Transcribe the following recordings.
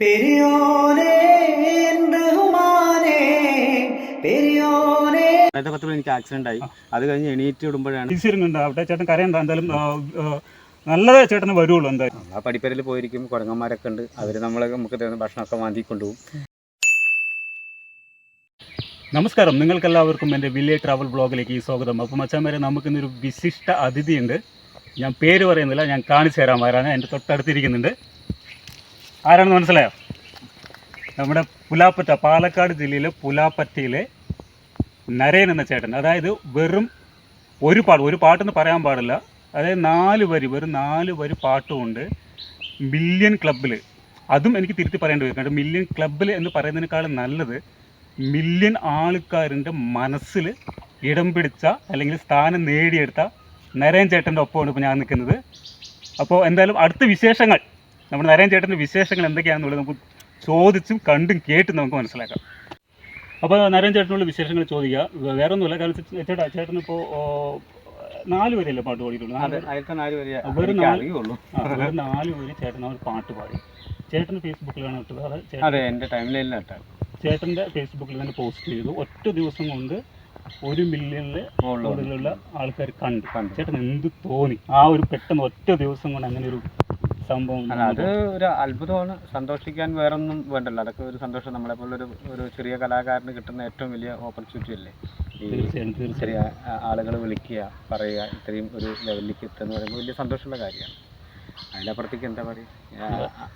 പെരിയോനേ പെരിയോനേ രണ്ടായിരത്തി പത്തിൽ എനിക്ക് ആക്സിഡന്റ് ആയി. അത് കഴിഞ്ഞ് എണീറ്റ് വിടുമ്പോഴാണ് തിരിച്ചിരുന്നുണ്ട് അവിടെ ചേട്ടൻ കരയണ്ട. എന്തായാലും നല്ലതേ ചേട്ടന് വരുള്ളൂ എന്തായാലും. ആ പടിപ്പരയിൽ പോയിരിക്കും. കുരങ്ങന്മാരൊക്കെ ഉണ്ട്. അവർ നമ്മളെ നമുക്ക് തരുന്ന ഭക്ഷണമൊക്കെ വാങ്ങി കൊണ്ടുപോകും. നമസ്കാരം. നിങ്ങൾക്കെല്ലാവർക്കും എന്റെ വില്ലേജ് ട്രാവൽ ബ്ലോഗിലേക്ക് ഈ സ്വാഗതം. അപ്പോൾ നമുക്ക് ഇന്നൊരു വിശിഷ്ട അതിഥിയുണ്ട്. ഞാൻ പേര് പറയുന്നില്ല. ഞാൻ കാണിച്ചു തരാൻ വരാണ് എന്റെ തൊട്ടടുത്തിരിക്കുന്നുണ്ട് ആരാണെന്ന് മനസ്സിലായോ? നമ്മുടെ പുലാപ്പറ്റ പാലക്കാട് ജില്ലയിലെ പുലാപ്പറ്റയിലെ നരയൻ എന്ന ചേട്ടൻ. അതായത് വെറും ഒരു പാട്ട് ഒരു പാട്ടെന്ന് പറയാൻ പാടില്ല. അതായത് നാല് വരി വെറും നാല് വരി പാട്ടുമുണ്ട് മില്യൺ ക്ലബിൽ അതും എനിക്ക് തിരുത്തി പറയേണ്ടി വരും. മില്യൺ ക്ലബിൽ എന്ന് പറയുന്നതിനേക്കാളും നല്ലത് മില്യൺ ആൾക്കാരിന്റെ മനസ്സിൽ ഇടം പിടിച്ച അല്ലെങ്കിൽ സ്ഥാനം നേടിയെടുത്ത നരയൻ ചേട്ടന്റെ ഒപ്പമാണ് ഇപ്പോൾ ഞാൻ നിൽക്കുന്നത്. അപ്പോൾ എന്തായാലും അടുത്ത വിശേഷങ്ങൾ. നമ്മുടെ നരയൻ ചേട്ടന്റെ വിശേഷങ്ങൾ എന്തൊക്കെയാണെന്നുള്ളത് നമുക്ക് ചോദിച്ചും കണ്ടും കേട്ടും നമുക്ക് മനസ്സിലാക്കാം. അപ്പോൾ നരയൻ ചേട്ടനുള്ള വിശേഷങ്ങൾ ചോദിക്കുക. വേറെ ഒന്നുമില്ല കാരണം ചേട്ടാ ചേട്ടാ ചേട്ടനിപ്പോൾ നാല് വരെയല്ലേ പാട്ട് പാടിയിട്ടുള്ളൂ? നാല് വരെ. ചേട്ടൻ അവർ ഒരു പാട്ട് പാടി. ചേട്ടൻ ഫേസ്ബുക്കിലാണ് ഇട്ടത് ചേട്ടൻ അതെ എന്റെ ടൈമിലല്ല ചേട്ടന്റെ ഫേസ്ബുക്കിൽ തന്നെ പോസ്റ്റ് ചെയ്തു. ഒറ്റ ദിവസം കൊണ്ട് ഒരു മില്യണിലെ. കൂടുതലുള്ള ആൾക്കാർ കണ്ടു. കണ്ടു. ചേട്ടൻ എന്ത് തോന്നി? ആ ഒരു പെട്ടെന്ന് ഒറ്റ ദിവസം കൊണ്ട് അങ്ങനെ ഒരു സംഭവം അല്ല അത് ഒരു അത്ഭുതമാണ്. സന്തോഷിക്കാൻ വേറൊന്നും വേണ്ടല്ലോ. അതൊക്കെ ഒരു സന്തോഷം. നമ്മളെ പോലൊരു ഒരു ചെറിയ കലാകാരന് കിട്ടുന്ന ഏറ്റവും വലിയ ഓപ്പർച്യൂണിറ്റി അല്ലേ? ചെറിയ ആളുകൾ വിളിക്കുക പറയുക ഇത്രയും ഒരു ലെവലിലേക്ക് എത്തുക എന്ന് പറയുമ്പോൾ വലിയ സന്തോഷമുള്ള കാര്യമാണ്. അതിനപ്പുറത്തേക്ക് എന്താ പറയുക?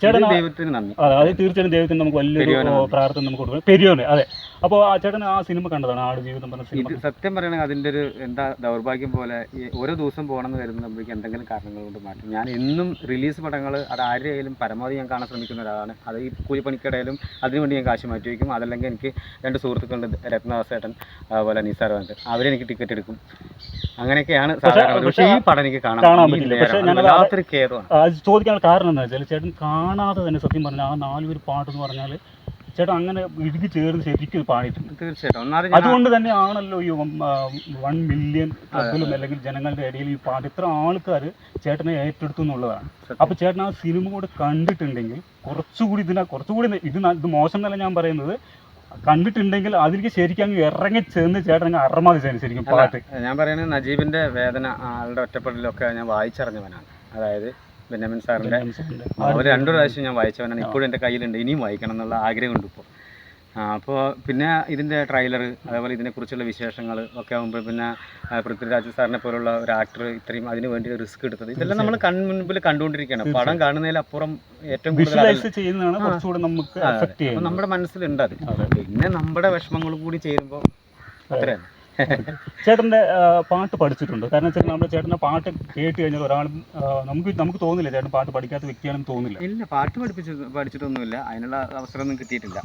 ചേട്ടൻ ആ- ദൈവത്തിന് നന്ദി. അതെ അത് തീർച്ചയായും ദൈവത്തിന് നമുക്ക് വലിയൊരു. പ്രാർത്ഥന നമുക്ക് കൊടുക്കണം പെരിയോനെ അതെ. അപ്പോൾ ആ ചേട്ടൻ ആ സിനിമ കണ്ടതാണ് ആട് ജീവിതം പറഞ്ഞ സിനിമ സത്യം പറയണെങ്കിൽ അതിന്റെ ഒരു എന്താ ദൗർഭാഗ്യം പോലെ ഓരോ ദിവസം പോകണമെന്ന് വരുമ്പോഴേക്ക് എന്തെങ്കിലും കാരണങ്ങൾ കൊണ്ട് മാറ്റും. ഞാൻ എന്നും റിലീസ് പടങ്ങൾ അത് ആരുടെയായാലും പരമാവധി ഞാൻ കാണാൻ ശ്രമിക്കുന്ന ഒരാളാണ്. അത് ഈ കൂലിപ്പണിക്കിടയിലും അതിനുവേണ്ടി ഞാൻ കാശ് മാറ്റി വയ്ക്കും. അതല്ലെങ്കിൽ എനിക്ക് രണ്ട് സുഹൃത്തുക്കളുണ്ട് രത്നവാസേട്ടൻ അതുപോലെ നിസാർ വന്നിട്ട്. അവരെനിക്ക് ടിക്കറ്റ് എടുക്കും. അങ്ങനെയൊക്കെയാണ് സാധാരണ. പക്ഷേ- ഈ പടം എനിക്ക് കാണാൻ പറ്റില്ല. വല്ലാത്തൊരു ഖേദമാണ്. അത് ചോദിക്കാനുള്ള കാരണം എന്താ വെച്ചാൽ ചേട്ടൻ കാണാതെ തന്നെ സത്യം പറഞ്ഞാൽ ആ നാലുപേർ പാട്ടെന്ന് പറഞ്ഞാൽ ചേട്ടൻ അങ്ങനെ ഇടുക്കി ചേർന്ന് ശരിക്കും പാടിയിട്ടുണ്ട്. തീർച്ചയായിട്ടും. അതുകൊണ്ട് തന്നെ ആണല്ലോ ഈ വൺ മില്യൺ ക്ലബിലും അല്ലെങ്കിൽ ജനങ്ങളുടെ ഇടയിൽ ഈ പാട്ട് ഇത്ര ആൾക്കാർ ചേട്ടനെ ഏറ്റെടുത്തു എന്നുള്ളതാണ്. അപ്പൊ ചേട്ടൻ ആ സിനിമ കൂടെ കണ്ടിട്ടുണ്ടെങ്കിൽ കുറച്ചുകൂടി ഇതിനെ കുറച്ചുകൂടി ഇത് ഇത് മോശം എന്നല്ല ഞാൻ പറയുന്നത് കണ്ടിട്ടുണ്ടെങ്കിൽ അതിലേക്ക് ശരിക്കും അങ്ങ് ഇറങ്ങി ചെന്ന് ചേട്ടൻ അങ്ങ് അറമാതി ശരിക്കും പാട്ട്. ഞാൻ പറയുന്നത് നജീബിന്റെ വേദന ആളുടെ ഒറ്റപ്പെടലൊക്കെ ഞാൻ വായിച്ചറിഞ്ഞവനാണ്. അതായത് ബെന്യാമിൻ സാറിന്റെ അവർ രണ്ടു പ്രാവശ്യം ഞാൻ വായിച്ചവനാണ്. ഇപ്പോഴും എന്റെ കയ്യിലുണ്ട്. ഇനിയും വായിക്കണം എന്നുള്ള ആഗ്രഹമുണ്ട് ഇപ്പോൾ അപ്പോൾ പിന്നെ ഇതിന്റെ ട്രെയിലർ അതേപോലെ ഇതിനെക്കുറിച്ചുള്ള വിശേഷങ്ങൾ ഒക്കെ ആകുമ്പോൾ പിന്നെ പൃഥ്വിരാജ് സാറിനെ പോലുള്ള ഒരു ആക്ടർ ഇത്രയും അതിന് വേണ്ടി റിസ്ക് എടുത്തത്. ഇതെല്ലാം നമ്മൾ കൺമുൻപിൽ കണ്ടുകൊണ്ടിരിക്കുകയാണ്. പടം കാണുന്നതിലപ്പുറം ഏറ്റവും കൂടുതൽ നമുക്ക് നമ്മുടെ മനസ്സിലുണ്ട് അത്. അതെ. പിന്നെ നമ്മുടെ വിഷമങ്ങൾ കൂടി ചേരുമ്പോൾ അത്രയാണ് ചേട്ടന്റെ പാട്ട് പഠിച്ചിട്ടുണ്ട്. കാരണം വെച്ചാൽ നമ്മുടെ ചേട്ടന്റെ പാട്ട് കേട്ട് കഴിഞ്ഞാൽ ഒരാൾ നമുക്ക് നമുക്ക് തോന്നില്ല ചേട്ടൻ പാട്ട് പഠിക്കാത്ത വ്യക്തിയാണെന്ന് തോന്നില്ല. ഇല്ല പാട്ട് പഠിപ്പിച്ചു പഠിച്ചിട്ടൊന്നുമില്ല. അതിനുള്ള അവസരമൊന്നും കിട്ടിയിട്ടില്ല.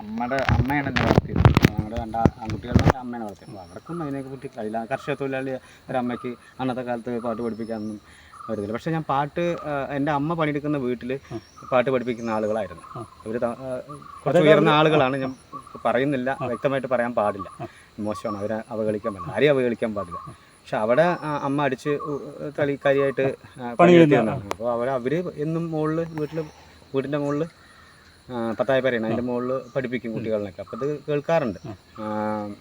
അമ്മയുടെ അമ്മയാണ് എന്നെ വളർത്തിയത്. ഞങ്ങളുടെ രണ്ട് ആൺകുട്ടികളുടെ അമ്മയാണ് വളർത്തിയത്. അവർക്കും അതിനെ പറ്റി കഴിയില്ല കർഷക തൊഴിലാളി ഒരു അമ്മയ്ക്ക് അന്നത്തെ കാലത്ത് പാട്ട് പഠിപ്പിക്കാനൊന്നും വരുന്നില്ല പക്ഷേ ഞാൻ പാട്ട് എന്റെ അമ്മ പണിയെടുക്കുന്ന വീട്ടിൽ പാട്ട് പഠിപ്പിക്കുന്ന ആളുകളായിരുന്നു. അവർ കുറച്ച് ഉയർന്ന ആളുകളാണ്. ഞാൻ പറയുന്നില്ല വ്യക്തമായിട്ട് പറയാൻ പാടില്ല. മോശമാണ്. അവരെ അവഗണിക്കാൻ പാടില്ല. ആരെയും അവഗണിക്കാൻ പാടില്ല. പക്ഷെ അവിടെ അമ്മ അടിച്ച് കളിക്കാരിയായിട്ട് ആ, അപ്പോൾ അവർ അവർ എന്നും മുകളിൽ വീട്ടിൽ വീടിന്റെ മുകളിൽ പത്തായ പേരാണ് അതിന്റെ മുകളിൽ പഠിപ്പിക്കും കുട്ടികളിനൊക്കെ അപ്പോൾ ഇത് കേൾക്കാറുണ്ട്.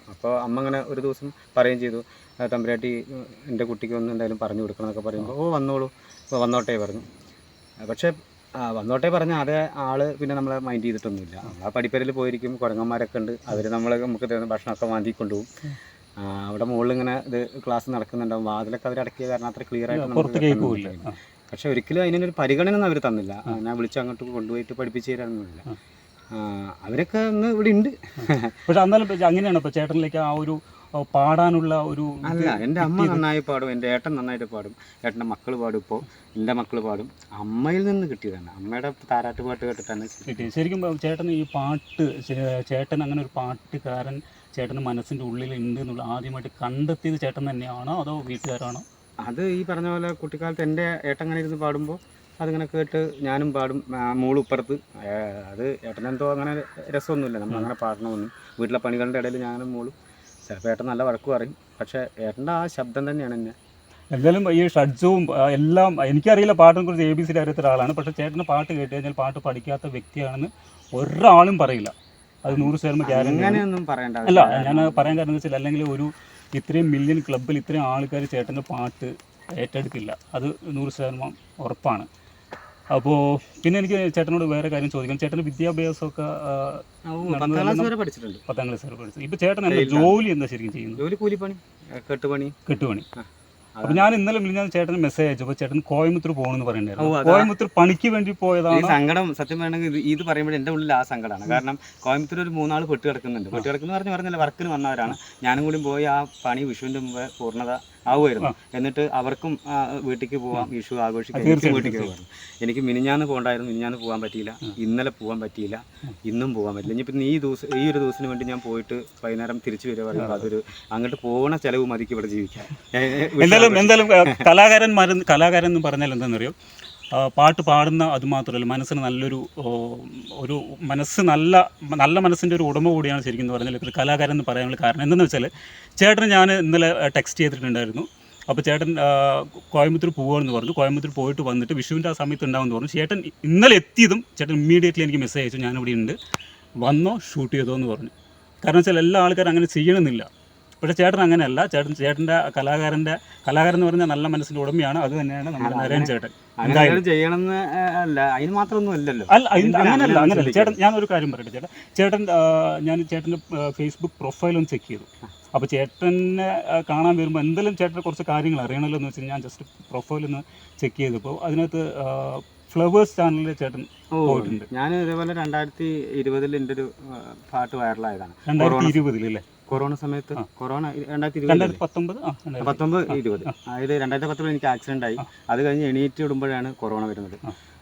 അപ്പോൾ അമ്മ അങ്ങനെ ഒരു ദിവസം പറയുകയും ചെയ്തു. "ആ, തമ്പുരാട്ടി എന്റെ കുട്ടിക്ക് ഒന്ന് എന്തായാലും പറഞ്ഞു കൊടുക്കണം എന്നൊക്കെ പറയുമ്പോൾ ഓ വന്നോളൂ. വന്നോട്ടേ പറഞ്ഞു. പക്ഷേ ആ, വന്നോട്ടെ പറഞ്ഞ അതേ ആൾ പിന്നെ നമ്മളെ മൈൻഡ് ചെയ്തിട്ടൊന്നുമില്ല. നമ്മൾ ആ പഠിപ്പരയിൽ പോയിരിക്കും കുരങ്ങന്മാരൊക്കെ ഉണ്ട്. അവർ നമ്മളെ നമുക്ക് തരുന്ന ഭക്ഷണമൊക്കെ വാങ്ങി കൊണ്ടുപോകും ആ, അവിടെ മുകളിൽ ഇങ്ങനെ ഇത് ക്ലാസ് നടക്കുന്നുണ്ടാവും. വാതിലൊക്കെ അവർ അടക്കിയ കാരണം അത്ര ക്ലിയർ ആയിട്ട് നമുക്ക് കേൾക്കാൻ പറ്റില്ല. പക്ഷെ ഒരിക്കലും അതിനൊരു പരിഗണന ഒന്നും അവർ തന്നില്ല. ഞാൻ വിളിച്ച് അങ്ങോട്ട് കൊണ്ടുപോയിട്ട് പഠിപ്പിച്ചു തരാനൊന്നുമില്ല. ആ, അവരൊക്കെ ഒന്ന് ഇവിടെ ഉണ്ട്. പക്ഷെ എന്നാലും ഇപ്പൊ അങ്ങനെയാണ് ഇപ്പൊ ചേട്ടനിലേക്ക് ആ ഒരു ആ, പാടാനുള്ള ഒരു അല്ല എന്റെ അമ്മ നന്നായി പാടും എന്റെ ഏട്ടൻ നന്നായിട്ട് പാടും. ഏട്ടന്റെ മക്കൾ പാടും ഇപ്പോൾ എന്റെ മക്കൾ പാടും. അമ്മയിൽ നിന്ന് കിട്ടിയതാണ്. അമ്മയുടെ താരാട്ട് പാട്ട് കേട്ടിട്ടാണ് കിട്ടിയത് ശരിക്കും ചേട്ടൻ ഈ പാട്ട് ചേട്ടൻ അങ്ങനെ ഒരു പാട്ടുകാരൻ ചേട്ടന് മനസ്സിന്റെ ഉള്ളിൽ ഉണ്ട് എന്നുള്ള ആദ്യമായിട്ട് കണ്ടെത്തിയത് ചേട്ടൻ തന്നെയാണോ അതോ വീട്ടുകാരാണോ? അത് ഈ പറഞ്ഞ പോലെ കുട്ടിക്കാലത്ത് എന്റെ ഏട്ടൻ അങ്ങനെ ഇരുന്ന് പാടുമ്പോൾ അതിങ്ങനെ കേട്ട് ഞാനും പാടും. ആ, മോളും ഇപ്പുറത്ത് ഏ, അത് ഏട്ടനെന്തോ അങ്ങനെ രസമൊന്നുമില്ല. നമ്മൾ അങ്ങനെ പാടണമെന്നും. വീട്ടിലെ പണികളുടെ ഇടയിൽ ഞാനും മോളും ചിലപ്പോൾ ഏട്ടൻ നല്ല വഴക്ക് പറയും. പക്ഷേ ഏട്ടന്റെ ആ ശബ്ദം തന്നെയാണ് എന്നെ. എന്തായാലും ഈ ഷഡ്ജവും എല്ലാം എനിക്കറിയില്ല പാട്ടിനെ കുറിച്ച് എ ബി സി അറിയാത്ത ഒരാളാണ്. പക്ഷേ ചേട്ടന് പാട്ട് കേട്ട് കഴിഞ്ഞാൽ പാട്ട് പഠിക്കാത്ത വ്യക്തിയാണെന്ന് ഒരാളും പറയില്ല. അത് നൂറ് ശതമാനം ഗ്യാരണ്ടി പറയേണ്ട അല്ല ഞാൻ പറയാൻ കാരണം വെച്ചാൽ അല്ലെങ്കിൽ ഒരു ഇത്രയും മില്യൺ ക്ലബിൽ ഇത്രയും ആൾക്കാർ ചേട്ടന്റെ പാട്ട് ഏറ്റെടുക്കില്ല അത് നൂറ് ശതമാനം ഉറപ്പാണ്. അപ്പോൾ പിന്നെ എനിക്ക് ചേട്ടനോട് വേറെ കാര്യം ചോദിക്കാം ചേട്ടന് വിദ്യാഭ്യാസമൊക്കെ പത്താം ക്ലാസ് വരെ പഠിച്ചിട്ടുണ്ട്. പത്താം ക്ലാസ് വരെ പഠിച്ചു. ഇപ്പോൾ ചേട്ടൻ എന്താ ജോലി എന്താ ശരിക്കും ചെയ്യുന്നത്? ജോലി കൂലിപ്പണി കെട്ടുപണി. കെട്ടുപണി. ആ. അപ്പോൾ ഞാൻ ഇന്നലെ ഞാൻ ചേട്ടന് മെസ്സേജ് അയച്ചു. അപ്പൊ ചേട്ടൻ കോയമ്പത്തൂർ പോകണമെന്ന് പറയണ്ടായിരുന്നു. കോയമ്പത്തൂർ പണിക്ക് വേണ്ടി പോയതാണ്. സങ്കടം സത്യം വേണമെങ്കിൽ ഇത് പറയുമ്പോൾ എന്റെ ഉള്ളിൽ ആ സങ്കടമാണ്. കാരണം കോയമ്പത്തൂർ ഒരു മൂന്നാൾ പെട്ട് കിടക്കുന്നുണ്ട്. പെട്ട് കിടക്കുന്നു പറഞ്ഞു പറഞ്ഞില്ല വർക്കിന് വന്നവരാണ്. ഞാനും കൂടി പോയി ആ പണി വിഷുവിന്റെ മുമ്പ് പൂർണത ആവുമായിരുന്നു. എന്നിട്ട് അവർക്കും വീട്ടിലേക്ക് പോവാം വിഷു ആഘോഷിക്കാം. എനിക്ക് വീട്ടിലേക്ക് പോകാം എനിക്ക് മിനിഞ്ഞാന്ന് പോകണ്ടായിരുന്നു മിനിഞ്ഞാന്ന് പോകാൻ പറ്റിയില്ല. ഇന്നലെ പോകാൻ പറ്റിയില്ല. ഇന്നും പോകാൻ പറ്റില്ല. ഇനിയിപ്പം ഈ ദിവസം ഈ ഒരു ദിവസത്തിന് വേണ്ടി ഞാൻ പോയിട്ട് വൈകുന്നേരം തിരിച്ചു വരിക പറയുമ്പോൾ അതൊരു അങ്ങോട്ട് പോകണ ചിലവ് മതിക്ക് ഇവിടെ വിഷു എന്തായാലും എന്തായാലും കലാകാരന്മാർ കലാകാരൻ എന്ന് പറഞ്ഞാൽ എന്താണെന്നറിയോ? അറിയോ പാട്ട് പാടുന്ന അത് മാത്രമല്ല മനസ്സിന് നല്ലൊരു ഒരു മനസ്സ് നല്ല നല്ല മനസ്സിന്റെ ഒരു ഉടമ കൂടിയാണ് ശരിക്കും എന്ന് പറഞ്ഞാൽ ഒരു കലാകാരൻ എന്ന് പറയാനുള്ള കാരണം എന്തെന്ന് വെച്ചാൽ ചേട്ടന് ഞാൻ ഇന്നലെ ടെക്സ്റ്റ് ചെയ്തിട്ടുണ്ടായിരുന്നു. അപ്പോൾ ചേട്ടൻ കോയമ്പത്തൂർ പോകുകയാണെന്ന് പറഞ്ഞു. കോയമ്പത്തൂർ പോയിട്ട് വന്നിട്ട് വിഷുവിന്റെ ആ സമയത്ത് ഉണ്ടാവുമെന്ന് പറഞ്ഞു. ചേട്ടൻ ഇന്നലെ എത്തിയതും ചേട്ടൻ ഇമ്മീഡിയറ്റ്ലി എനിക്ക് മെസ്സേജ് അയച്ചു. ഞാനിവിടെ ഉണ്ട്. വന്നോ ഷൂട്ട് ചെയ്തോ എന്ന് പറഞ്ഞു. കാരണം വെച്ചാൽ എല്ലാ ആൾക്കാരും അങ്ങനെ ചെയ്യണമെന്നില്ല. പക്ഷേ ചേട്ടൻ അങ്ങനെയല്ല. ചേട്ടൻ ചേട്ടന്റെ കലാകാരന്റെ കലാകാരൻ എന്ന് പറഞ്ഞാൽ നല്ല മനസ്സിന്റെ ഉടമയാണ്. അത് തന്നെയാണ് നമ്മുടെ നരേൻ ചേട്ടൻ. ചെയ്യണമെന്ന് അല്ല അതിന് മാത്രമൊന്നും അല്ലല്ലോ. അല്ല ഇത് എന്തിനാ അങ്ങനല്ല അങ്ങനല്ല ചേട്ടൻ ഞാൻ ഒരു കാര്യം പറയട്ടെ. ചേട്ടൻ ചേട്ടൻ ഞാൻ ചേട്ടന്റെ ഫേസ്ബുക്ക് പ്രൊഫൈൽ ഒന്ന് ചെക്ക് ചെയ്തു. അപ്പോൾ ചേട്ടനെ കാണാൻ വരുമ്പോൾ എന്തെങ്കിലും ചേട്ടനെ കുറച്ച് കാര്യങ്ങൾ അറിയണമല്ലോ എന്ന് വെച്ചാൽ ഞാൻ ജസ്റ്റ് പ്രൊഫൈൽ ഒന്ന് ചെക്ക് ചെയ്തപ്പോൾ അതിനകത്ത് ഫ്ലവേഴ്സ് ചാനലിൽ ചേട്ടൻ പോയിട്ടുണ്ട്. ഞാൻ ഇതേപോലെ രണ്ടായിരത്തി ഇരുപതിൽ എന്റെ ഒരു പാട്ട് വൈറലായതാണ് രണ്ടായിരത്തി ഇരുപതിൽ അല്ലേ? കൊറോണ സമയത്ത് കൊറോണ രണ്ടായിരത്തി പത്തൊമ്പത് പത്തൊമ്പത് ഇരുപത്. അതായത് രണ്ടായിരത്തി പത്തൊമ്പത് എനിക്ക് ആക്സിഡന്റ് ആയി. അത് കഴിഞ്ഞ് എണീറ്റ് വിടുമ്പോഴാണ് കൊറോണ വരുന്നത്.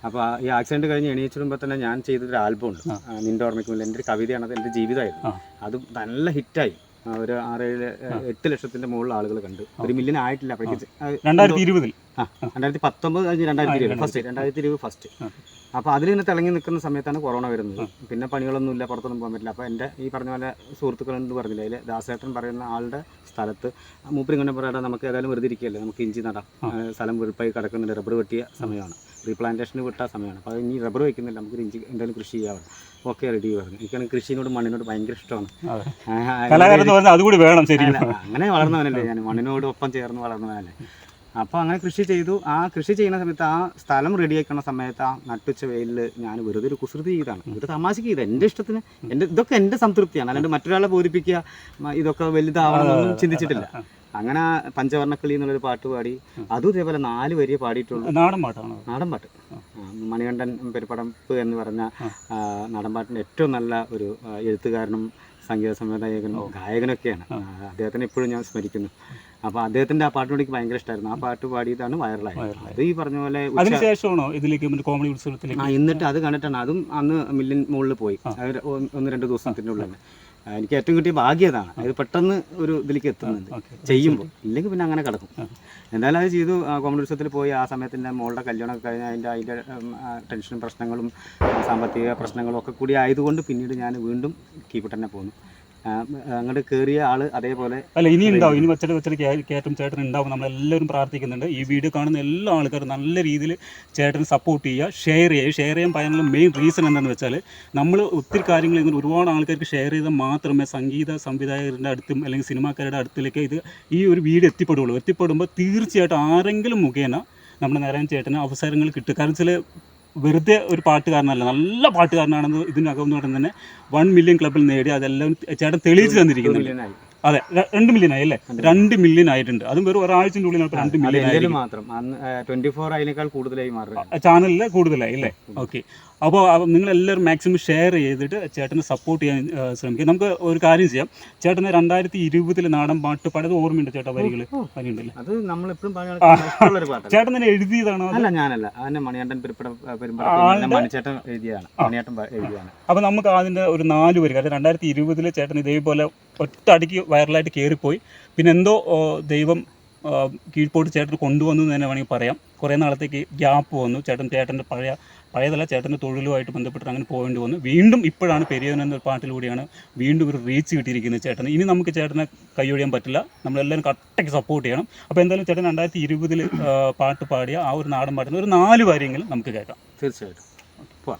അപ്പോൾ ഈ ആക്സിഡന്റ് കഴിഞ്ഞ് എണീറ്റ് വിടുമ്പോൾ തന്നെ ഞാൻ ചെയ്തൊരു ആൽബം ഉണ്ട്. നിന്റെ നിന്റെ മുന്നിൽ. എന്റെ ഒരു കവിതയാണ് അത് എന്റെ ജീവിതമായിരുന്നു. അത് നല്ല ഹിറ്റായി ഒരു ആറേഴ് എട്ട് ലക്ഷത്തിന്റെ മുകളിൽ ആളുകൾ കണ്ടു. ഒരു മില്യൺ ആയിട്ടില്ല അപ്പോഴേക്ക് രണ്ടായിരത്തി ഇരുപതിൽ. ആ രണ്ടായിരത്തി പത്തൊമ്പത് കഴിഞ്ഞ് രണ്ടായിരത്തി ഇരുപത് ഫസ്റ്റ് രണ്ടായിരത്തി ഇരുപത് ഫസ്റ്റ് അപ്പോൾ അതിൽ ഇങ്ങനെ തിളങ്ങി നിൽക്കുന്ന സമയത്താണ് കൊറോണ വരുന്നത്. പിന്നെ പണികളൊന്നും ഇല്ല പുറത്തൊന്നും പോകാൻ പറ്റില്ല. അപ്പോൾ എന്റെ ഈ പറഞ്ഞ പോലെ സുഹൃത്തുക്കൾ എന്ന് പറഞ്ഞില്ല? അതിൽ ദാസേട്ടൻ പറയുന്ന ആളുടെ സ്ഥലത്ത് മൂപ്പരിങ്ങനെ പറയാതെ നമുക്ക് ഏതായാലും വെറുതെ ഇരിക്കുകയല്ലേ? നമുക്ക് ഇഞ്ചി നടാം. സ്ഥലം വെറുപ്പായി കിടക്കുന്നുണ്ട്. റബ്ബർ വെട്ടിയ സമയമാണ്. റീപ്ലാന്റേഷന് വിട്ട സമയമാണ് അപ്പോൾ ഇനി റബ്ബർ വയ്ക്കുന്നില്ല നമുക്ക് ഇഞ്ചി എന്തെങ്കിലും കൃഷി ചെയ്യാം ഓക്കെ റെഡി പറഞ്ഞു എനിക്കാണ് കൃഷിനോട് മണ്ണിനോട് ഭയങ്കര ഇഷ്ടമാണ്. അതുകൂടി വേണം അങ്ങനെ വളർന്നവനല്ലേ ഞാൻ. മണ്ണിനോട് ഒപ്പം ചേർന്ന് വളർന്നവനല്ലേ. അപ്പോൾ അങ്ങനെ കൃഷി ചെയ്തു. ആ കൃഷി ചെയ്യുന്ന സമയത്ത് ആ സ്ഥലം റെഡിയാക്കുന്ന സമയത്ത് ആ നട്ടുച്ച വെയിലിൽ ഞാൻ വെറുതെ ഒരു കുസൃതി ചെയ്താണ്. ഇത് തമാശക്ക് ചെയ്ത്. എന്റെ ഇഷ്ടത്തിന് എന്റെ ഇതൊക്കെ എന്റെ സംതൃപ്തിയാണ്. അല്ലാണ്ട് മറ്റൊരാളെ ബോധിപ്പിക്കുക ഇതൊക്കെ വലുതാവണമെന്നൊന്നും ചിന്തിച്ചിട്ടില്ല. അങ്ങനെ പഞ്ചവർണക്കിളി എന്നുള്ളൊരു പാട്ട് പാടി. അതും ഇതേപോലെ നാല് വരിയെ പാടിയിട്ടുള്ളൂ. നാടൻ പാട്ടാണ്? നാടൻ പാട്ട്. മണികണ്ഠൻ പെരുപ്പടപ്പ് എന്ന് പറഞ്ഞ നാടൻ പാട്ടിന്റെ ഏറ്റവും നല്ല ഒരു എഴുത്തുകാരനും സംഗീത സംവിധായകനും ഗായകനൊക്കെയാണ്. അദ്ദേഹത്തിനെ ഇപ്പോഴും ഞാൻ സ്മരിക്കുന്നു. അപ്പോൾ അദ്ദേഹത്തിന്റെ ആ പാട്ടിനോട് എനിക്ക് ഭയങ്കര ഇഷ്ടമായിരുന്നു ആ പാട്ട് പാടിയതാണ് വൈറലായത്. അത് ഈ പറഞ്ഞ പോലെ അതിനുശേഷമാണോ ഇതിലേക്ക് കോമഡി ഉത്സവത്തിലേക്ക്? ആ എന്നിട്ട് അത് കണ്ടിട്ടാണ്. അതും അന്ന് മില്ലിൻ മുകളിൽ പോയി. ഒന്ന് രണ്ട് ദിവസത്തിന്റെ ഉള്ളിൽ എനിക്ക് ഏറ്റവും കിട്ടിയ ഭാഗ്യതാണ്. അത് പെട്ടെന്ന് ഒരു ഇതിലേക്ക് എത്തുന്നുണ്ട്. ചെയ്യുമ്പോൾ. ഇല്ലെങ്കിൽ പിന്നെ അങ്ങനെ കിടക്കും. എന്തായാലും അത് ചെയ്തു. കോമഡി ഉത്സവത്തിൽ പോയി ആ സമയത്ത് എന്റെ മോളുടെ കല്യാണമൊക്കെ കഴിഞ്ഞ് അതിന്റെ അതിന്റെ ടെൻഷനും പ്രശ്നങ്ങളും സാമ്പത്തിക പ്രശ്നങ്ങളും ഒക്കെ കൂടി ആയതുകൊണ്ട് പിന്നീട് ഞാൻ വീണ്ടും കീപ്പിട്ട് തന്നെ പോന്നു. അങ്ങോട്ട് കയറിയ ആൾ അതേപോലെ അല്ല ഇനി ഉണ്ടാവും. ഇനി വെച്ചിട്ട് വെച്ചിട്ട് കയറ്റം ചേട്ടൻ ഉണ്ടാവും. നമ്മളെല്ലാവരും പ്രാർത്ഥിക്കുന്നുണ്ട്. ഈ വീഡിയോ കാണുന്ന എല്ലാ ആൾക്കാരും നല്ല രീതിയിൽ ചേട്ടൻ സപ്പോർട്ട് ചെയ്യുക ഷെയർ ചെയ്യുക. ഷെയർ ചെയ്യാൻ പറയാനുള്ള മെയിൻ റീസൺ എന്താണെന്ന് വെച്ചാൽ നമ്മൾ ഒത്തിരി കാര്യങ്ങൾ ഇങ്ങനെ ഒരുപാട് ആൾക്കാർക്ക് ഷെയർ ചെയ്താൽ മാത്രമേ സംഗീത സംവിധായകരുടെ അടുത്തും അല്ലെങ്കിൽ സിനിമാക്കാരുടെ അടുത്തിലേക്ക് ഇത് ഈ ഒരു വീഡിയോ എത്തിപ്പെടുള്ളൂ. എത്തിപ്പെടുമ്പോൾ തീർച്ചയായിട്ടും ആരെങ്കിലും മുഖേന നമ്മുടെ നാരായണ ചേട്ടന് അവസരങ്ങൾ കിട്ടും. കാരണം വെച്ചാൽ വെറുതെ ഒരു പാട്ടുകാരനല്ല നല്ല പാട്ടുകാരനാണെന്ന് ഇതിനകം തന്നെ വൺ മില്യൺ ക്ലബിൽ നേടി അതെല്ലാം ചേട്ടൻ തെളിയിച്ചു തന്നിരിക്കുന്നുണ്ട്. മില്യനായി അതെ രണ്ട് മില്യൺ ആയി അല്ലേ? രണ്ട് മില്യൺ ആയിട്ടുണ്ട്. അതും വെറും ഒരാഴ്ചന്റെ ഉള്ളിൽ ഇപ്പോൾ രണ്ട് അത് മില്യൺ ആയി മാത്രം. ട്വന്റി ഫോർ അതിനേക്കാൾ കൂടുതലായി മാറും ചാനലിൽ കൂടുതലായി അല്ലേ? ഓക്കെ അപ്പോൾ നിങ്ങൾ എല്ലാവരും മാക്സിമം ഷെയർ ചെയ്തിട്ട് ചേട്ടനെ സപ്പോർട്ട് ചെയ്യാൻ ശ്രമിക്കാം ശ്രമിക്കുക. നമുക്ക് ഒരു കാര്യം ചെയ്യാം. ചേട്ടന് രണ്ടായിരത്തി ഇരുപതിൽ നാടൻ പാട്ട് പാടിയത് ഓർമ്മയുണ്ട് ചേട്ടൻ വരികൾ വരിയുണ്ടല്ലേ? അത് നമ്മളെപ്പോഴും ചേട്ടൻ തന്നെ എഴുതിയതാണോ അല്ല ഞാനല്ല. അതിന്റെ മണിച്ചേട്ടൻ മണിയേട്ടൻ എഴുതിയതാണ്. അപ്പോൾ നമുക്ക് അതിന്റെ ഒരു നാല് വരിക കാരണം രണ്ടായിരത്തി ഇരുപതിൽ ചേട്ടൻ ഇതേപോലെ ഒറ്റ അടിക്ക് വൈറലായിട്ട് കയറിപ്പോയി പിന്നെ എന്തോ ദൈവം കീഴ്പോട്ട് ചേട്ടൻ കൊണ്ടുവന്നു എന്ന് തന്നെ വേണമെങ്കിൽ പറയാം. കുറേ നാളത്തേക്ക് ഗ്യാപ്പ് വന്നു. ചേട്ടൻ ചേട്ടന്റെ പഴയ പഴയതല്ല ചേട്ടന്റെ തൊഴിലുമായിട്ട് ബന്ധപ്പെട്ട് അങ്ങനെ പോകേണ്ടി വന്നു. വീണ്ടും ഇപ്പോഴാണ് പെരിയവൻ എന്ന പാട്ടിലൂടെയാണ് വീണ്ടും ഒരു റീച്ച് കിട്ടിയിരിക്കുന്നത് ചേട്ടന്. ഇനി നമുക്ക് ചേട്ടനെ കൈയൊഴിയാൻ പറ്റില്ല. നമ്മളെല്ലാവരും കട്ടയ്ക്ക് സപ്പോർട്ട് ചെയ്യണം. അപ്പോൾ എന്തായാലും ചേട്ടൻ രണ്ടായിരത്തി ഇരുപതിൽ പാട്ട് പാടിയ ആ ഒരു നാടൻ പാട്ടിന് ഒരു നാല് കാര്യങ്ങളും നമുക്ക് കേൾക്കാം. തീർച്ചയായിട്ടും. പോവാം.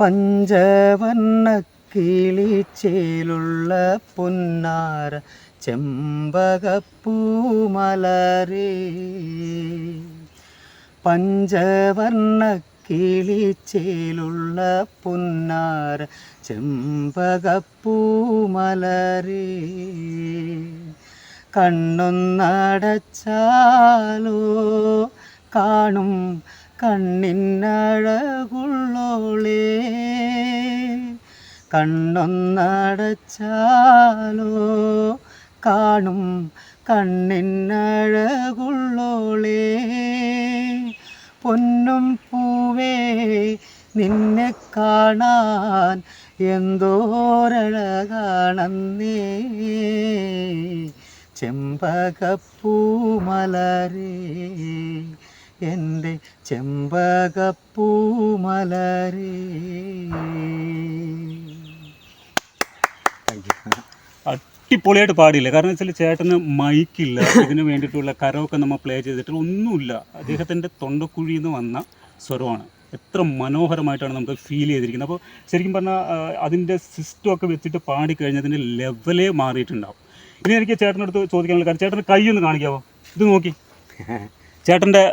പഞ്ചവർണ കിളിച്ചേലുള്ള പൊന്നാര ചെമ്പകപ്പൂമലരേ പഞ്ചവർണ കിളിച്ചേലുള്ള പുന്നാർ ചെമ്പകപ്പൂമലരേ. കണ്ണൊന്നടച്ചാലോ കാണും കണ്ണിനഴകുള്ളോളേ. കണ്ണൊന്നടച്ചാലോ കാണും കണ്ണിനഴകുള്ളോളേ. പൊന്നും പൂവേ നിന്നെ കാണാൻ എന്തോരഴകാണന്നേ. ചെമ്പകപ്പൂമലരേ എന്റെ ചെമ്പകപ്പൂമലരേ താങ്ക് യു അടിപൊളിയായിട്ട് പാടിയില്ല. കാരണം വെച്ചാൽ ചേട്ടന് മൈക്കില്ല ഇതിന് വേണ്ടിയിട്ടുള്ള കരമൊക്കെ നമ്മൾ പ്ലേ ചെയ്തിട്ട് ഒന്നുമില്ല. അദ്ദേഹത്തിന്റെ തൊണ്ടക്കുഴിയിൽ നിന്ന് വന്ന സ്വരമാണ്. എത്ര മനോഹരമായിട്ടാണ് നമുക്ക് ഫീൽ ചെയ്തിരിക്കുന്നത്. അപ്പോൾ ശരിക്കും പറഞ്ഞാൽ അതിന്റെ സിസ്റ്റമൊക്കെ വെച്ചിട്ട് പാടിക്കഴിഞ്ഞതിന്റെ ലെവലേ മാറിയിട്ടുണ്ടാവും. ഇനി എനിക്ക് ചേട്ടനടുത്ത് ചോദിക്കാനുള്ള കാര്യം ചേട്ടന്റെ കൈ ഒന്ന് കാണിക്കാവോ? ഇത് നോക്കി. ചേട്ടന്റെ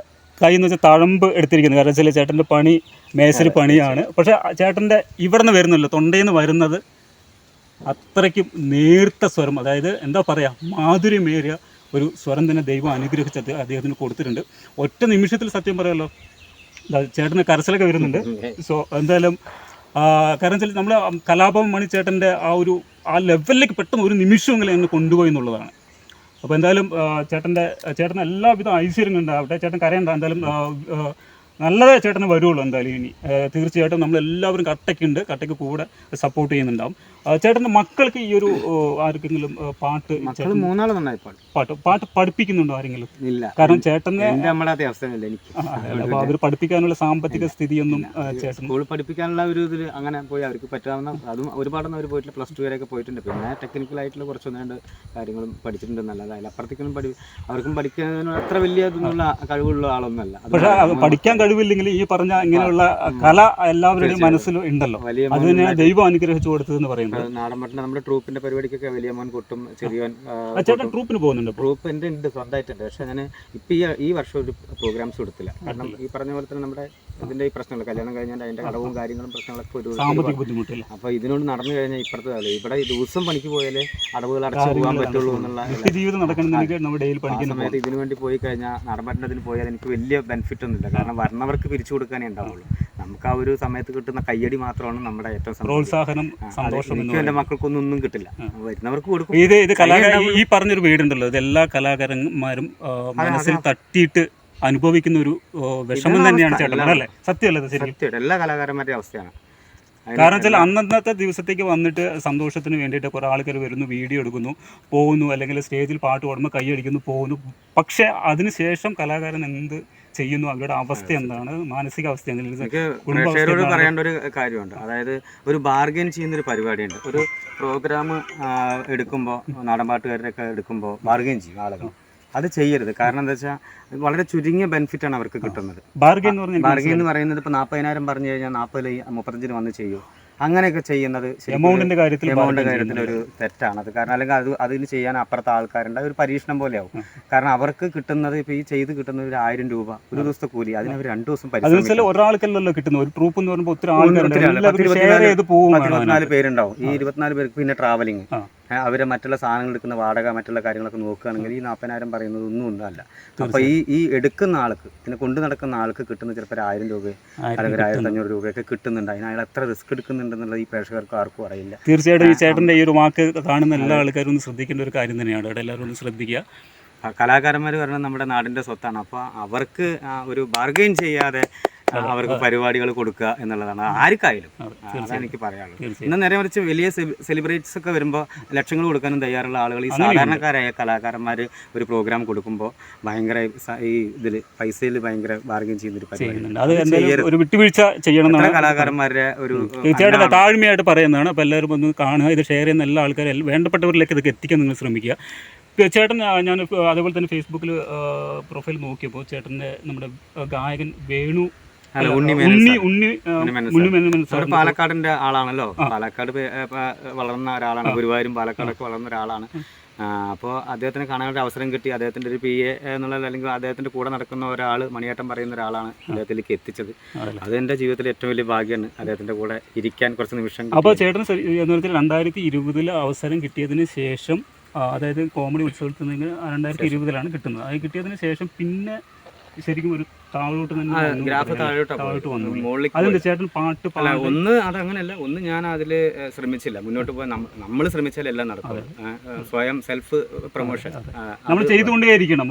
കൈ എന്ന് വെച്ചാൽ തഴമ്പ് എടുത്തിരിക്കുന്നത്. കാരണം വെച്ചാൽ ചേട്ടന്റെ പണി മേശരി പണിയാണ്. പക്ഷേ ചേട്ടന്റെ ഇവിടെ നിന്ന് വരുന്നില്ല തൊണ്ടയിൽ നിന്ന് വരുന്നത് അത്രയ്ക്കും നേർത്ത സ്വരം അതായത് എന്താ പറയുക മാധുര്യമേറിയ ഒരു സ്വരം തന്നെ ദൈവം അനുഗ്രഹിച്ച് അദ്ദേഹത്തിന് കൊടുത്തിട്ടുണ്ട്. ഒറ്റ നിമിഷത്തിൽ സത്യം പറയാമല്ലോ ചേട്ടന് കരച്ചിലൊക്കെ വരുന്നുണ്ട്. സോ എന്തായാലും കരച്ചിൽ നമ്മൾ കലാപം മണി ചേട്ടന്റെ ആ ഒരു ആ ലെവലിലേക്ക് പെട്ടെന്ന് ഒരു നിമിഷമെങ്കിലും എന്നെ കൊണ്ടുപോയി എന്നുള്ളതാണ്. അപ്പോൾ എന്തായാലും ചേട്ടന്റെ ചേട്ടന് എല്ലാവിധ ഐശ്വര്യം ഉണ്ടാവട്ടെ. ചേട്ടൻ കരയണ്ട എന്തായാലും നല്ലതേ ചേട്ടന് വരുള്ളൂ എന്തായാലും ഇനി. തീർച്ചയായിട്ടും നമ്മളെല്ലാവരും കട്ടയ്ക്കുണ്ട് കട്ടയ്ക്ക് കൂടെ സപ്പോർട്ട് ചെയ്യുന്നുണ്ടാവും. ചേട്ടന്റെ മക്കൾക്ക് ഈ ഒരു ആർക്കെങ്കിലും പാട്ട് മക്കൾ ചേട്ടൻ മൂന്നാൾ നന്നായി പാടും. പാട്ട് പാട്ട് പഠിപ്പിക്കുന്നുണ്ടോ ആരെങ്കിലും? ഇല്ല. കാരണം ചേട്ടനെ അവസ്ഥയില്ല എനിക്ക്. അപ്പോൾ അവർ പഠിപ്പിക്കാനുള്ള സാമ്പത്തിക സ്ഥിതിയൊന്നും ചേട്ടൻ സ്കൂളിൽ പഠിപ്പിക്കാനുള്ള ഒരു ഇതിൽ അങ്ങനെ പോയി അവർക്ക് പറ്റാവുന്ന അതും ഒരുപാടൊന്നും അവർ പോയിട്ട് പ്ലസ് ടു വരെയൊക്കെ പോയിട്ടുണ്ട്. പിന്നെ ടെക്നിക്കൽ ആയിട്ടുള്ള കുറച്ച് കാര്യങ്ങളും പഠിച്ചിട്ടുണ്ട് പഠിച്ചിട്ടുണ്ടെന്നല്ല അതിലപ്പുറത്തേക്കും പഠി അവർക്കും പഠിക്കുന്നതിന് അത്ര വലിയ ഇതൊന്നുള്ള കഴിവുള്ള ആളൊന്നുമല്ല. പക്ഷേ പഠിക്കാൻ കഴിവില്ലെങ്കിൽ ഈ പറഞ്ഞ ഇങ്ങനെയുള്ള കല എല്ലാവരുടെയും മനസ്സിൽ ഉണ്ടല്ലോ. വലിയ അത് തന്നെയാണ് ദൈവം അനുഗ്രഹിച്ചു കൊടുത്തതെന്ന് പറയുന്നത് നാടൻപട്ടിന് നമ്മുടെ ട്രൂപ്പിന്റെ പരിപാടിക്കൊക്കെ വലിയ മോൻ കൊട്ടും ചേട്ടൻ ട്രൂപ്പിന് പോകുന്നുണ്ട് ട്രൂപ്പ് എന്റെ ഉണ്ട് സ്വന്തമായിട്ടുണ്ട്. പക്ഷെ ഞാൻ ഇപ്പൊ ഈ ഈ വർഷം ഒരു പ്രോഗ്രാംസ് കൊടുത്തില്ല. കാരണം ഈ പറഞ്ഞ പോലെ തന്നെ നമ്മുടെ ഇതിന്റെ ഈ പ്രശ്നങ്ങൾ കല്യാണം കഴിഞ്ഞാൽ അതിന്റെ കടവും കാര്യങ്ങളും പ്രശ്നങ്ങളൊക്കെ ഒരു സാമ്പത്തിക ബുദ്ധിമുട്ടില്ല? അപ്പൊ ഇതിനോട് നടന്നു കഴിഞ്ഞാൽ ഇപ്പുറത്തെ കാലം ഇവിടെ ദിവസം പണിക്ക് പോയാലേ അടവുകൾ അടച്ചു പോകാൻ പറ്റുള്ളൂ എന്നുള്ള ജീവിതം നടക്കണമെന്നുണ്ടെങ്കിൽ സമയത്ത് ഇതിനു വേണ്ടി പോയി കഴിഞ്ഞാൽ നാടൻപാട്ടിനതിന് പോയാൽ എനിക്ക് വലിയ ബെനിഫിറ്റ് ഒന്നുമില്ല. കാരണം വരണവർക്ക് പിരിച്ചു കൊടുക്കാനേ ഉണ്ടാവുള്ളൂ. നമുക്ക് ആ ഒരു സമയത്ത് കിട്ടുന്ന കയ്യടി മാത്രമാണ് നമ്മുടെ ഏറ്റവും സന്തോഷം. പ്രോത്സാഹനം സന്തോഷം എനിക്കും എന്റെ മക്കൾക്കൊന്നും ഒന്നും കിട്ടില്ല. വരുന്നവർക്ക് കൊടുക്കും. ഇത് ഇത് ഈ പറഞ്ഞൊരു വീടുണ്ടല്ലോ. ഇത് എല്ലാ കലാകാരന്മാരും മനസ്സിൽ തട്ടിയിട്ട് അനുഭവിക്കുന്ന ഒരു വിഷമം തന്നെയാണ് ചേട്ടനല്ലേ അല്ലേ? സത്യമല്ലേ സത്യം എല്ലാ കലാകാരന്മാരുടെ അവസ്ഥയാണ്. കാരണം വെച്ചാൽ അന്നന്നത്തെ ദിവസത്തേക്ക് വന്നിട്ട് സന്തോഷത്തിന് വേണ്ടിയിട്ട് കുറേ ആൾക്കാർ വരുന്നു വീഡിയോ എടുക്കുന്നു പോകുന്നു അല്ലെങ്കിൽ സ്റ്റേജിൽ പാട്ട് പാടുമ്പോൾ കൈയടിക്കുന്നു പോകുന്നു. പക്ഷേ അതിനുശേഷം കലാകാരൻ എന്ത് ചെയ്യുന്നു? അവരുടെ അവസ്ഥ എന്താണ്? മാനസിക അവസ്ഥ പ്രേക്ഷകരോട്? പറയേണ്ട ഒരു കാര്യമുണ്ട്. അതായത് ഒരു ബാർഗെയിൻ ചെയ്യുന്ന ഒരു പരിപാടിയുണ്ട്. ഒരു പ്രോഗ്രാം എടുക്കുമ്പോൾ നാടൻപാട്ടുകാരൊക്കെ എടുക്കുമ്പോൾ ബാർഗെയിൻ ചെയ്യും ആളുകൾ അത് ചെയ്യരുത്. കാരണം എന്താ വെച്ചാൽ വളരെ ചുരുങ്ങിയ ബെനിഫിറ്റ് ആണ് അവർക്ക് കിട്ടുന്നത്. ബാർഗൈൻ എന്ന് പറഞ്ഞാൽ ബാർഗൈൻ എന്ന് പറയുന്നത് ഇപ്പൊ നാൽപ്പതിനായിരം പറഞ്ഞു കഴിഞ്ഞാൽ നാൽപ്പതിൽ മുപ്പത്തഞ്ചിന് വന്ന് ചെയ്യൂ. അങ്ങനെയൊക്കെ ചെയ്യുന്നത് എമൗണ്ടിന്റെ കാര്യത്തിൽ എമൗണ്ട് കാര്യത്തിൽ ഒരു തെറ്റാണ്. അത് കാരണം അല്ലെങ്കിൽ അത് അതിന് ചെയ്യാൻ അപ്പുറത്തെ ആൾക്കാരുണ്ട്. ഒരു പരീക്ഷണം പോലെയാവും. കാരണം അവർക്ക് കിട്ടുന്നത് ഇപ്പൊ ഈ ചെയ്ത് കിട്ടുന്നത് ഒരു ആയിരം രൂപ ഒരു ദിവസത്തെ കൂലി അതിന് അവർ രണ്ടു ദിവസം ഒരാൾക്കല്ലോ പരിശ്രമിക്കും. ഒരാൾക്കല്ലല്ലോ കിട്ടുന്നത്. ഒരു ട്രൂപ്പ് എന്ന് പറയുമ്പോൾ ഒത്തിരി ആൾക്കാരുണ്ട് ഇരുപത്തിനാല് പേരുണ്ടാവും. ഈ ഇരുപത്തിനാല് പേർക്ക് പിന്നെ ട്രാവലിംഗ് ആ. അവരെ മറ്റുള്ള സാധനങ്ങൾ എടുക്കുന്ന വാടക മറ്റുള്ള കാര്യങ്ങളൊക്കെ നോക്കുകയാണെങ്കിൽ ഈ നാൽപ്പതിനായിരം പറയുന്നത് ഒന്നും ഒന്നുമല്ല. അപ്പൊ ഈ ഈ എടുക്കുന്ന ആൾക്ക് ഇതിനെ കൊണ്ടു നടക്കുന്ന ആൾക്ക് കിട്ടുന്ന ചിലപ്പോൾ ഒരു ആയിരം രൂപ അല്ലെങ്കിൽ ഒരു ആയിരത്തി അഞ്ഞൂറ് രൂപയൊക്കെ കിട്ടുന്നുണ്ട്. അതിന് അയാൾ എത്ര റിസ്ക് എടുക്കുന്നുണ്ടെന്നുള്ളത് ഈ പ്രേക്ഷകർക്ക് ആർക്കും അറിയില്ല. തീർച്ചയായിട്ടും ഈ ചേട്ടന്റെ ഈ ഒരു വാക്ക് കാണുന്ന എല്ലാ ആൾക്കാരും ഒന്ന് ശ്രദ്ധിക്കേണ്ട ഒരു കാര്യം തന്നെയാണ്. ഇവിടെ എല്ലാവരും ഒന്ന് ശ്രദ്ധിക്കുക. കലാകാരന്മാർ പറഞ്ഞാൽ നമ്മുടെ നാടിന്റെ സ്വത്താണ്. അപ്പോൾ അവർക്ക് ഒരു ബാർഗെയിൻ ചെയ്യാതെ അവർക്ക് പരിപാടികൾ കൊടുക്കുക എന്നുള്ളതാണ്. ആർക്കായാലും. അതാണ് എനിക്ക് പറയാനുള്ളത്. ഇന്ന് നേരെ മറിച്ച് വലിയ സെലിബ്രിറ്റീസ് ഒക്കെ വരുമ്പോൾ ലക്ഷങ്ങൾ കൊടുക്കാനും തയ്യാറുള്ള ആളുകൾ ഈ. സാധാരണക്കാരായ കലാകാരന്മാർ ഒരു പ്രോഗ്രാം കൊടുക്കുമ്പോൾ ഭയങ്കര ഈ ഇതിൽ പൈസയിൽ ഭയങ്കര ബാർഗിൻ ചെയ്യുന്നൊരു പരിപാടി. ഒരു വിട്ടുവീഴ്ച ചെയ്യണം കലാകാരന്മാരുടെ ഒരു തീർച്ചയായിട്ടും താഴ്മയായിട്ട് പറയുന്നതാണ്. അപ്പോൾ എല്ലാവരും ഒന്ന് കാണുക ഇത് ഷെയർ ചെയ്യുന്ന എല്ലാ ആൾക്കാരും വേണ്ടപ്പെട്ടവരിലേക്ക് ഇതൊക്കെ എത്തിക്കാൻ നിങ്ങൾ ശ്രമിക്കുക. ചേട്ടൻ ഞാൻ അതേപോലെ തന്നെ ഫേസ്ബുക്കിൽ പ്രൊഫൈൽ നോക്കിയപ്പോൾ ചേട്ടന്റെ നമ്മുടെ ഗായകൻ വേണു അല്ല, ഉണ്ണി ഉണ്ണി പാലക്കാടിന്റെ ആളാണല്ലോ. പാലക്കാട് വളർന്ന ഒരാളാണ്. ഗുരുവായൂരും പാലക്കാടൊക്കെ വളർന്ന ഒരാളാണ്. അപ്പോൾ അദ്ദേഹത്തിന് കാണാനൊരു അവസരം കിട്ടി. അദ്ദേഹത്തിന്റെ ഒരു പി എ എന്നുള്ള അല്ലെങ്കിൽ അദ്ദേഹത്തിന്റെ കൂടെ നടക്കുന്ന ഒരാൾ മണിയേട്ടം പറയുന്ന ഒരാളാണ് അദ്ദേഹത്തിലേക്ക് എത്തിച്ചത്. അത് എന്റെ ജീവിതത്തിൽ ഏറ്റവും വലിയ ഭാഗ്യമാണ് അദ്ദേഹത്തിന്റെ കൂടെ ഇരിക്കാൻ കുറച്ച് നിമിഷം അപ്പോൾ ചേട്ടൻ രണ്ടായിരത്തി ഇരുപതിൽ അവസരം കിട്ടിയതിന് ശേഷം അതായത് കോമഡി ഉത്സവത്തിൽ നിന്ന് രണ്ടായിരത്തി ഇരുപതിലാണ് കിട്ടുന്നത്. അത് കിട്ടിയതിന് ശേഷം പിന്നെ ശരിക്കും ഒരു താഴോട്ട് തന്നെ ഗ്രാഫ് താഴോട്ട് വന്നു. അതെന്താ ചേട്ടൻ പാട്ട് ഒന്ന് അതങ്ങനെയല്ല ഒന്ന് ഞാൻ അതിൽ ശ്രമിച്ചില്ല. മുന്നോട്ട് പോയി നമ്മൾ ശ്രമിച്ചാലെല്ലാം നടക്കും ആ, ആ, സ്വയം സെൽഫ് പ്രൊമോഷൻ. നമ്മൾ ചെയ്തുകൊണ്ടേയിരിക്കണം.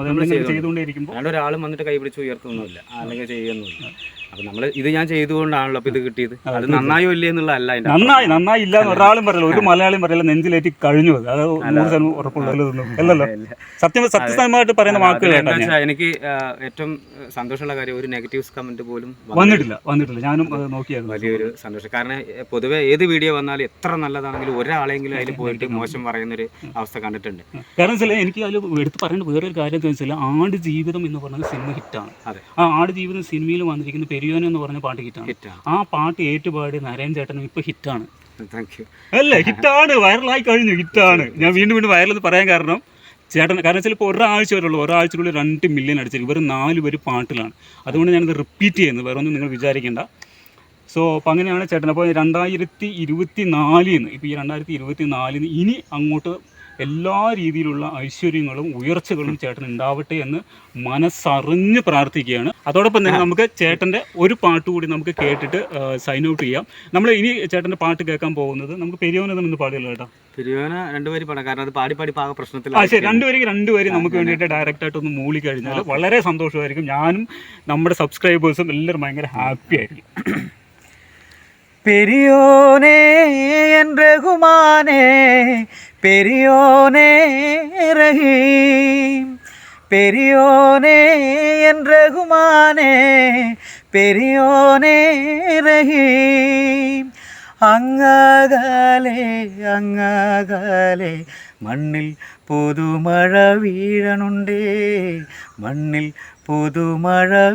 ചെയ്തുകൊണ്ടേയിരിക്കുമ്പോൾ ഒരാളും വന്നിട്ട് കൈപിടിച്ച് ഉയർത്തുന്നില്ല അല്ലെങ്കിൽ ചെയ്യുന്നില്ല അപ്പൊ നമ്മൾ ഇത് ഞാൻ ചെയ്തുകൊണ്ടാണല്ലോ അപ്പൊ ഇത് കിട്ടിയത്. അത് നന്നായോ ഇല്ലേ എന്നുള്ളതല്ല നന്നായി നന്നായി ഇല്ല എന്ന് ഒരാളും പറയില്ല. ഒരു മലയാളിയും പറയില്ല നെഞ്ചിലേറ്റി കഴിഞ്ഞു അത് അത് നൂറ് ശതമാനം ഉറപ്പുള്ളതൊന്നും അല്ലല്ലോ സത്യം സത്യസന്ധമായിട്ട് പറയുന്ന വാക്കുകൾ എനിക്ക് ഏറ്റവും സന്തോഷമുള്ള കാര്യം ഒരു നെഗറ്റീവ്സ് കമന്റ് പോലും വന്നിട്ടില്ല. വന്നിട്ടില്ല ഞാനും നോക്കിയായിരുന്നു. വലിയൊരു സന്തോഷം. കാരണം പൊതുവെ ഏത് വീഡിയോ വന്നാലും എത്ര നല്ലതാണെങ്കിലും ഒരാളെങ്കിലും അതിൽ പോയിട്ട് മോശം പറയുന്ന ഒരു അവസ്ഥ കണ്ടിട്ടുണ്ട്. കാരണം വെച്ചാൽ എനിക്ക് അതിൽ എടുത്ത് പറയേണ്ട വേറൊരു കാര്യം എന്താ വെച്ചാൽ ആട് ജീവിതം എന്ന് പറഞ്ഞത് സിനിമ ഹിറ്റാണ്. അതെ. ആ ആട് ജീവിതം സിനിമയിൽ വന്നിരിക്കുന്ന പെരിയോൻ എന്ന് പറഞ്ഞ പാട്ട് ഹിറ്റാണ്. ആ പാട്ട് ഏറ്റുപാടി നരേൻ ചേട്ടനും ഇപ്പൊ ഹിറ്റാണ്. അല്ലേ? ഹിറ്റാണ്. വൈറലായി കഴിഞ്ഞു. ഹിറ്റാണ്. ഞാൻ വീണ്ടും വീണ്ടും വൈറൽ എന്ന് പറയാൻ കാരണം ചേട്ടൻ കാരണം വെച്ചാൽ ഇപ്പോൾ ഒരാഴ്ച വരെയുള്ളൂ ഒരാഴ്ചക്കുള്ളിൽ രണ്ട് മില്യൺ അടിച്ചിരിക്കും ഇവർ നാല് പേര് പാട്ടിലാണ്. അതുകൊണ്ട് ഞാനത് റിപ്പീറ്റ് ചെയ്യുന്നത് വേറെ ഒന്നും നിങ്ങൾ വിചാരിക്കേണ്ട. സോ അപ്പോൾ അങ്ങനെയാണ് ചേട്ടൻ. അപ്പോൾ രണ്ടായിരത്തി ഇരുപത്തി നാലിൽ നിന്ന് ഇപ്പോൾ ഈ രണ്ടായിരത്തി ഇരുപത്തി നാലിൽ നിന്ന് ഇനി അങ്ങോട്ട് എല്ലാ രീതിയിലുള്ള ഐശ്വര്യങ്ങളും ഉയർച്ചകളും ചേട്ടൻ ഉണ്ടാവട്ടെ എന്ന് മനസ്സറിഞ്ഞ് പ്രാർത്ഥിക്കുകയാണ്. അതോടൊപ്പം തന്നെ നമുക്ക് ചേട്ടന്റെ ഒരു പാട്ട് കൂടി നമുക്ക് കേട്ടിട്ട് സൈൻ ഔട്ട് ചെയ്യാം. നമ്മൾ ഇനി ചേട്ടന്റെ പാട്ട് കേൾക്കാൻ പോകുന്നത് നമുക്ക് പെരിയോനെന്ന് ഒന്ന് പാടില്ല കേട്ടോ പെരിയോന രണ്ടുപേരും പാടാം. കാരണം അത് പാടി പാടി പാക പ്രശ്നത്തിൽ ആ ശരി. രണ്ടുപേരും രണ്ടുപേരും നമുക്ക് വേണ്ടിയിട്ട് ഡയറക്റ്റ് ആയിട്ട് ഒന്ന് മൂളി കഴിഞ്ഞാൽ വളരെ സന്തോഷമായിരിക്കും. ഞാനും നമ്മുടെ സബ്സ്ക്രൈബേഴ്സും എല്ലാവരും ഭയങ്കര ഹാപ്പി ആയിരിക്കും. பெரியோனே என் ரகுமானே பெரியோனே ரஹீம். பெரியோனே என் ரகுமானே பெரியோனே ரஹீம். அங்காகாலே அங்காகாலே மண்ணில் புது மழ வீழனுண்டே மண்ணில் புது மழ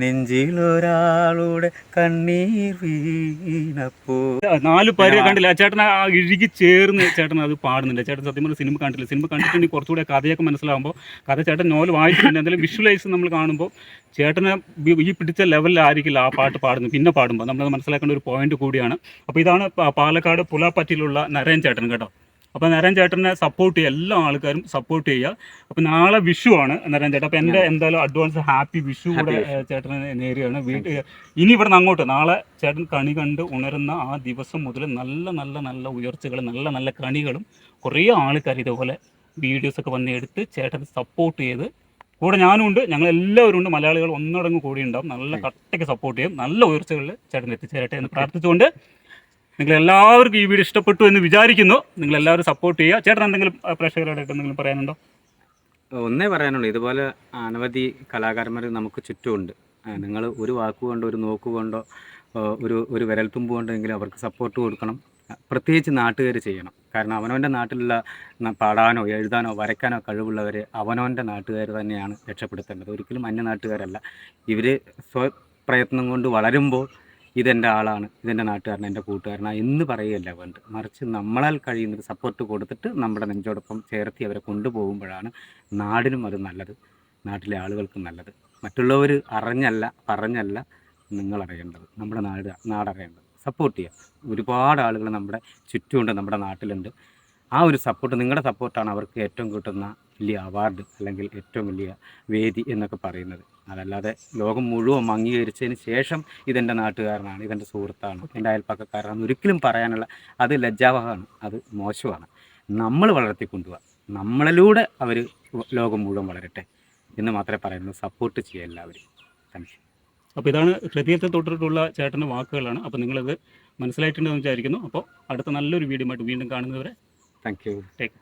നെഞ്ചിലൊരാളുടെ കണ്ണീർ വീണപ്പോ. നാല് പേര് കണ്ടില്ല? ചേട്ടൻ ആ ഇഴുകി ചേർന്ന് ചേട്ടൻ അത് പാടുന്നുണ്ട്. ചേട്ടൻ സത്യം പറഞ്ഞ സിനിമ കണ്ടില്ല സിനിമ കണ്ടിട്ടുണ്ടെങ്കിൽ കുറച്ചുകൂടെ കഥയൊക്കെ മനസ്സിലാവുമ്പോൾ കഥ ചേട്ടൻ നോവൽ വായിച്ചിട്ടുണ്ട് എന്തായാലും വിഷ്വലൈസ് നമ്മൾ കാണുമ്പോൾ ചേട്ടനെ ഈ പിടിച്ച ലെവലിലായിരിക്കില്ല ആ പാട്ട് പാടുന്നത്. പിന്നെ പാടുമ്പോൾ നമ്മൾ മനസ്സിലാക്കേണ്ട ഒരു പോയിന്റ് കൂടിയാണ്. അപ്പോൾ ഇതാണ് പാലക്കാട് പുലാപ്പറ്റിയിലുള്ള നരയൻ ചേട്ടൻ കേട്ടോ. അപ്പോൾ നരൻ ചേട്ടനെ സപ്പോർട്ട് ചെയ്യുക എല്ലാ ആൾക്കാരും സപ്പോർട്ട് ചെയ്യുക. അപ്പോൾ നാളെ വിഷു ആണ് നരൻ ചേട്ടൻ. അപ്പോൾ എന്റെ എന്തായാലും അഡ്വാൻസ് ഹാപ്പി വിഷു കൂടെ ചേട്ടനെ നേരിയാണ് വീട്ടിൽ ഇനി ഇവിടെ നിന്ന് അങ്ങോട്ട് നാളെ ചേട്ടൻ കണി കണ്ട് ഉണരുന്ന ആ ദിവസം മുതൽ നല്ല നല്ല നല്ല ഉയർച്ചകൾ നല്ല നല്ല കണികളും കുറേ ആൾക്കാർ ഇതുപോലെ വീഡിയോസൊക്കെ വന്ന് എടുത്ത് ചേട്ടൻ സപ്പോർട്ട് ചെയ്ത് കൂടെ ഞാനും ഉണ്ട് ഞങ്ങൾ എല്ലാവരും ഉണ്ട്. മലയാളികൾ ഒന്നടങ്ങ് കൂടി ഉണ്ടാവും. നല്ല കട്ടയ്ക്ക് സപ്പോർട്ട് ചെയ്യും. നല്ല ഉയർച്ചകളിൽ ചേട്ടൻ എത്തിച്ചേരട്ടെ എന്ന് പ്രാർത്ഥിച്ചുകൊണ്ട് നിങ്ങൾ എല്ലാവർക്കും ഈ വീഡിയോ ഇഷ്ടപ്പെട്ടു എന്ന് വിചാരിക്കുന്നു. നിങ്ങൾ എല്ലാവരും സപ്പോർട്ട് ചെയ്യുക. ചേട്ടൻ എന്തെങ്കിലും പ്രേക്ഷകരോടായിട്ട് എന്തെങ്കിലും പറയാനുണ്ടോ? ഒന്നേ പറയാനുള്ളൂ. ഇതുപോലെ അനവധി കലാകാരന്മാർ നമുക്ക് ചുറ്റുമുണ്ട്. നിങ്ങൾ ഒരു വാക്കുകൊണ്ടോ ഒരു നോക്കുകൊണ്ടോ ഒരു ഒരു വിരൽത്തുമ്പ് കൊണ്ടെങ്കിലും അവർക്ക് സപ്പോർട്ട് കൊടുക്കണം. പ്രത്യേകിച്ച് നാട്ടുകാർ ചെയ്യണം. കാരണം അവനവന്റെ നാട്ടിലുള്ള പാടാനോ എഴുതാനോ വരയ്ക്കാനോ കഴിവുള്ളവരെ അവനവന്റെ നാട്ടുകാർ തന്നെയാണ് രക്ഷപ്പെടുത്തേണ്ടത്. ഒരിക്കലും അന്യ നാട്ടുകാരല്ല. ഇവർ സ്വപ്രയത്നം കൊണ്ട് വളരുമ്പോൾ ഇതെന്റെ ആളാണ് ഇതെന്റെ നാട്ടുകാരൻ എന്റെ കൂട്ടുകാരനാണ് എന്ന് പറയുകയല്ല വേണ്ടത്. മറിച്ച് നമ്മളാൽ കഴിയുന്നൊരു സപ്പോർട്ട് കൊടുത്തിട്ട് നമ്മുടെ നെഞ്ചോടൊപ്പം ചേർത്തി അവരെ കൊണ്ടുപോകുമ്പോഴാണ് നാടിനും അത് നല്ലത് നാട്ടിലെ ആളുകൾക്കും നല്ലത്. മറ്റുള്ളവർ അറിഞ്ഞല്ല പറഞ്ഞല്ല നിങ്ങളറിയേണ്ടത് നമ്മുടെ നാട് നാടറിയേണ്ടത് സപ്പോർട്ട് ചെയ്യുക ഒരുപാട് ആളുകൾ നമ്മുടെ ചുറ്റുമുണ്ട് നമ്മുടെ നാട്ടിലുണ്ട്. ആ ഒരു സപ്പോർട്ട് നിങ്ങളുടെ സപ്പോർട്ടാണ് അവർക്ക് ഏറ്റവും കിട്ടുന്ന വലിയ അവാർഡ് അല്ലെങ്കിൽ ഏറ്റവും വലിയ വേദി എന്നൊക്കെ പറയുന്നത്. അതല്ലാതെ ലോകം മുഴുവൻ അംഗീകരിച്ചതിന് ശേഷം ഇതെന്റെ നാട്ടുകാരനാണ് ഇതെന്റെ സുഹൃത്താണ് എന്റെ അയൽപ്പക്കക്കാരനാണ് ഒരിക്കലും പറയാനുള്ള അത് ലജ്ജാവഹമാണ് അത് മോശമാണ്. നമ്മൾ വളർത്തിക്കൊണ്ടുപോകാം നമ്മളിലൂടെ അവർ ലോകം മുഴുവൻ വളരട്ടെ എന്ന് മാത്രമേ പറയുന്നുള്ളൂ സപ്പോർട്ട് ചെയ്യുക എല്ലാവരും താങ്ക് യു അപ്പോൾ ഇതാണ് ഹൃദയത്തെ തൊട്ടിട്ടുള്ള ചേട്ടന്റെ വാക്കുകളാണ്. അപ്പോൾ നിങ്ങളത് മനസ്സിലായിട്ടുണ്ടെന്ന് വിചാരിക്കുന്നു. അപ്പോൾ അടുത്ത നല്ലൊരു വീഡിയോ ആയിട്ട് വീണ്ടും കാണുന്നവരെ താങ്ക് യു ടേക്ക്